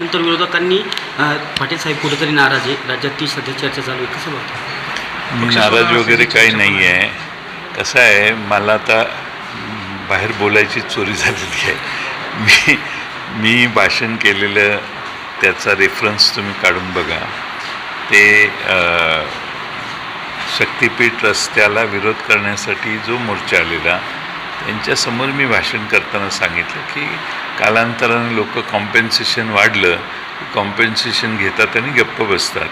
नंतर विरोधकांनी पाटील साहेब कुठेतरी नाराज आहे. राज्यात ती सध्या चर्चा चालू आहे. कसं बघता नाराज वगैरे काही नाही आहे. कसं आहे मला आता बाहेर बोलायची चोरी झालेली आहे. मी मी भाषण केलेलं त्याचा रेफरन्स तुम्ही काढून बघा. ते शक्तिपीठ रस्त्याला विरोध करण्यासाठी जो मोर्चा आलेला यांच्यासमोर मी भाषण करताना सांगितलं की कालांतराने लोक कॉम्पेन्सेशन वाढलं की कॉम्पेन्सेशन घेतात आणि गप्प बसतात.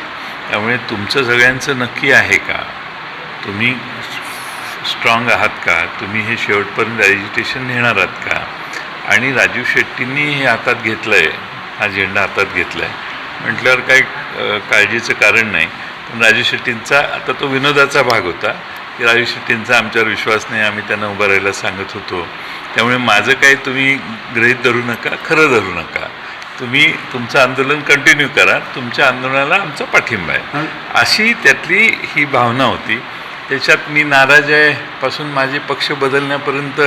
त्यामुळे तुमचं सगळ्यांचं नक्की आहे का? तुम्ही स्ट्रॉंग आहात का? तुम्ही हे शेवटपर्यंत ॲजिटेशन नेणार आहात का? आणि राजू शेट्टींनी हे हातात घेतलं आहे हा झेंडा हातात घेतला आहे म्हटल्यावर काही काळजीचं कारण नाही. पण राजू शेट्टींचा आता तो विनोदाचा भाग होता. की राजू शेट्टींचा आमच्यावर विश्वास नाही आम्ही त्यांना उभं राहायला सांगत होतो. त्यामुळे माझं काही तुम्ही गृहीत धरू नका खरं धरू नका. तुम्ही तुमचं आंदोलन कंटिन्यू करा तुमच्या आंदोलनाला आमचा पाठिंबा आहे. अशी त्यातली ही भावना होती. त्याच्यात मी नाराज आहे पासून माझे पक्ष बदलण्यापर्यंत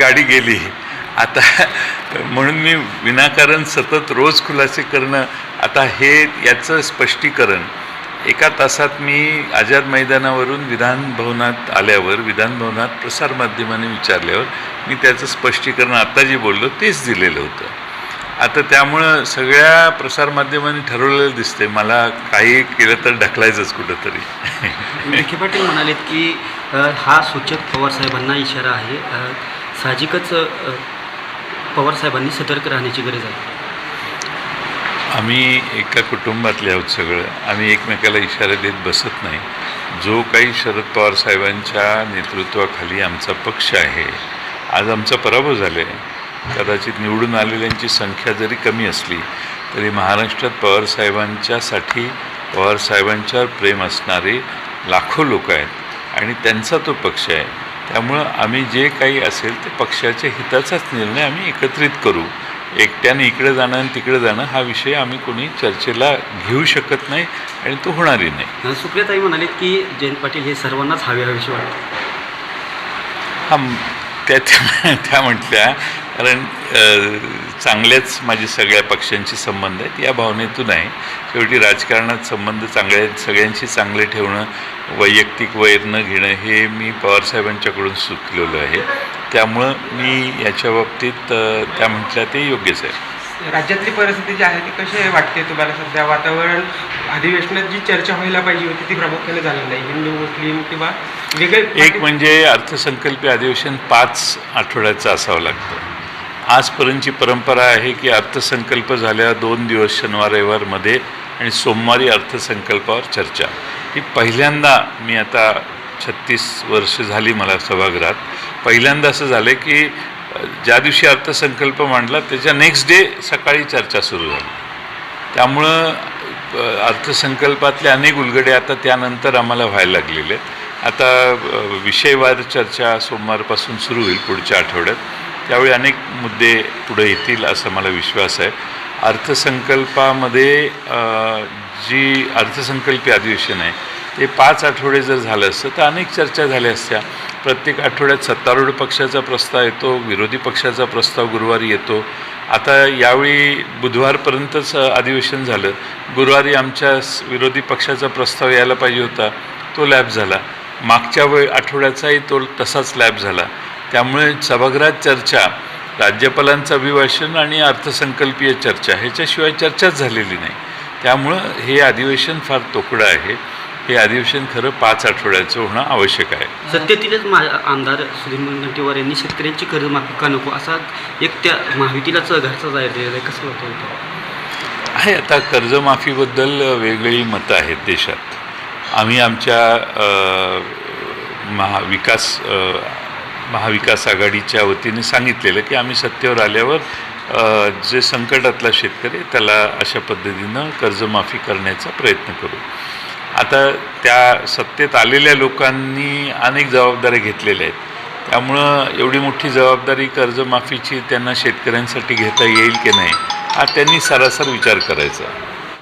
गाडी गेली. आता म्हणून मी विनाकारण सतत रोज खुलासे करणं आता हे याचं स्पष्टीकरण एका तासात मी आझाद मैदानावरून विधानभवनात आल्यावर विधानभवनात प्रसारमाध्यमाने विचारल्यावर मी त्याचं स्पष्टीकरण आता जे बोललो तेच दिलेलं होतं. आता त्यामुळं सगळ्या प्रसारमाध्यमांनी ठरवलेलं दिसते मला काही केलं तर ढकलायचंच कुठंतरी. विखे पाटील म्हणालेत की हा सूचक पवारसाहेबांना इशारा आहे. साहजिकच पवारसाहेबांनी सतर्क राहण्याची गरज आहे. आम्ही एका कुटुंबातले आहोत सगळं. आम्ही एकमेकाला इशारा देत बसत नाही. जो काही शरद पवार साहेबांच्या नेतृत्वाखाली आमचा पक्ष आहे आज आमचा पराभव झाला आहे कदाचित निवडून आलेल्यांची संख्या जरी कमी असली तरी महाराष्ट्रात पवार साहेबांच्यासाठी पवार साहेबांच्यावर प्रेम असणारे लाखो लोक आहेत आणि त्यांचा तो पक्ष आहे. त्यामुळं आम्ही जे काही असेल ते पक्षाच्या हिताचाच निर्णय आम्ही एकत्रित करू. एकट्याने इकडे जाणं आणि तिकडे जाणं हा विषय आम्ही कोणी चर्चेला घेऊ शकत नाही आणि तो होणारही नाही. सुप्रियाताई म्हणालेत की जयंत पाटील हे सर्वांनाच हवे हवेशी वाटतं. हा त्या त्या म्हटल्या कारण चांगल्याच माझी सगळ्या पक्षांशी संबंध आहेत या भावनेतून आहे. शेवटी राजकारणात संबंध चांगले सगळ्यांशी चांगले ठेवणं वैयक्तिक वैर न घेणं हे मी पवारसाहेबांच्याकडून शिकलेलं आहे. त्यामुळं मी याच्या बाबतीत त्या म्हटल्या ते योग्यच आहे. राज्यातली परिस्थिती जी आहे ती कशी आहे वाटते तुम्हाला सध्या? वातावरण अधिवेशनात जी चर्चा व्हायला पाहिजे होती ती प्रामुख्याने झाली नाही. हिंदू मुस्लिम किंवा वेगळे एक म्हणजे अर्थसंकल्पीय अधिवेशन पाच आठवड्याचं असावं लागतं. आजपर्यंतची परंपरा आहे की अर्थसंकल्प झाल्या दोन दिवस शनिवार रविवारमध्ये आणि सोमवारी अर्थसंकल्पावर चर्चा. ही पहिल्यांदा मी आता छत्तीस वर्ष झाली मला सभागृहात. पहिल्यांदा असं झालं की ज्या दिवशी अर्थसंकल्प मांडला त्याच्या नेक्स्ट डे सकाळी चर्चा सुरू झाली. त्यामुळं अर्थसंकल्पातले अनेक उलगडे आता त्यानंतर आम्हाला व्हायला लागलेले आहेत. आता विषयवार चर्चा सोमवारपासून सुरू होईल पुढच्या आठवड्यात. त्यावेळी अनेक मुद्दे पुढे येतील असा मला विश्वास आहे. अर्थसंकल्पामध्ये जी अर्थसंकल्पीय अधिवेशन आहे ते पाच आठवडे जर झालं असतं तर अनेक चर्चा झाल्या असत्या. प्रत्येक आठवड्यात सत्तारूढ पक्षाचा प्रस्ताव येतो विरोधी पक्षाचा प्रस्ताव गुरुवारी येतो. आता यावेळी बुधवारपर्यंतच अधिवेशन झालं. गुरुवारी आमच्या विरोधी पक्षाचा प्रस्ताव यायला पाहिजे होता. तो लॅब झाला. मागच्या वेळ आठवड्याचाही तो तसाच लॅब झाला. त्यामुळे सभागृहात चर्चा राज्यपालांचं अभिभाषण आणि अर्थसंकल्पीय चर्चा ह्याच्याशिवाय चर्चाच झालेली नाही. त्यामुळं हे अधिवेशन फार तोकडं आहे. हे अधिवेशन खरं पाच आठवड्याचं होणं आवश्यक आहे. सत्तेतीलच मा आमदार सुधीर मुनगंटीवार यांनी शेतकऱ्यांची कर्जमाफी का नको असा एक त्या महायुतीलाच घरचा जाहीर आहे. कसं होतं आहे आता कर्जमाफीबद्दल वेगळी मतं आहेत देशात. आम्ही आमच्या महाविकास महाविकास आघाडीच्या वतीने सांगितलेलं की आम्ही सत्तेवर आल्यावर जे संकटातला शेतकरी त्याला अशा पद्धतीनं कर्जमाफी करण्याचा प्रयत्न करू. आता त्या सत्तेत आलेल्या लोकांनी अनेक जबाबदाऱ्या घेतलेल्या आहेत. त्यामुळं एवढी मोठी जबाबदारी कर्जमाफीची त्यांना शेतकऱ्यांसाठी घेता येईल की नाही हा त्यांनी सरासर विचार करायचा.